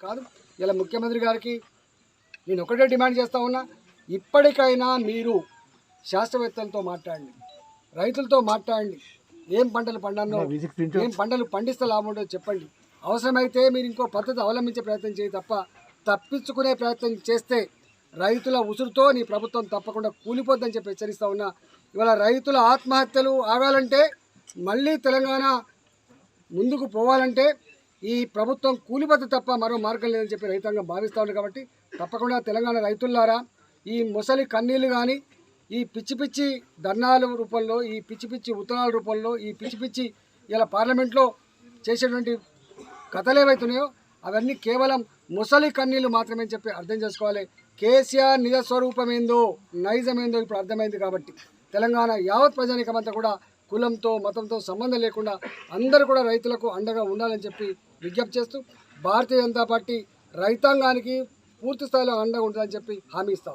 కాదు. ఇలా ముఖ్యమంత్రి గారికి నేను ఒకటే డిమాండ్ చేస్తా ఉన్నా ఇప్పటికైనా మీరు శాస్త్రవేత్తలతో మాట్లాడండి రైతులతో మాట్లాడండి. ఏం పంటలు పండానో ఏం పంటలు పండిస్తే లాభం ఉండదో చెప్పండి. అవసరమైతే మీరు ఇంకో పద్ధతి అవలంబించే ప్రయత్నం చేయి తప్ప తప్పించుకునే ప్రయత్నం చేస్తే రైతుల ఉసురుతో నీ ప్రభుత్వం తప్పకుండా కూలిపోద్దని చెప్పి హెచ్చరిస్తా ఉన్నా. ఇవాళ రైతుల ఆత్మహత్యలు ఆగాలంటే మళ్ళీ తెలంగాణ ముందుకు పోవాలంటే ఈ ప్రభుత్వం కూలిపోతే తప్ప మరో మార్గం లేదని చెప్పి రైతాంగం భావిస్తూ ఉంది కాబట్టి తప్పకుండా తెలంగాణ రైతులారా ఈ ముసలి కన్నీళ్ళు కానీ ఈ పిచ్చి పిచ్చి ధర్నాల రూపంలో ఈ పిచ్చి పిచ్చి ఉత్తరాల రూపంలో ఈ పిచ్చి పిచ్చి ఇలా పార్లమెంట్లో చేసేటువంటి కథలు ఏవైతున్నాయో అవన్నీ కేవలం ముసలి కన్నీళ్ళు మాత్రమే చెప్పి అర్థం చేసుకోవాలి. కేసీఆర్ నిజ స్వరూపం ఏందో ఇప్పుడు అర్థమైంది కాబట్టి తెలంగాణ యావత్ ప్రజానికమంతా కూడా కులంతో మతంతో సంబంధం లేకుండా అందరూ కూడా రైతులకు అండగా ఉండాలని చెప్పి విజ్ఞప్తి చేస్తూ భారతీయ జనతా పార్టీ రైతాంగానికి పూర్తి స్థాయిలో అండగా ఉంటుందని చెప్పి హామీ ఇస్తా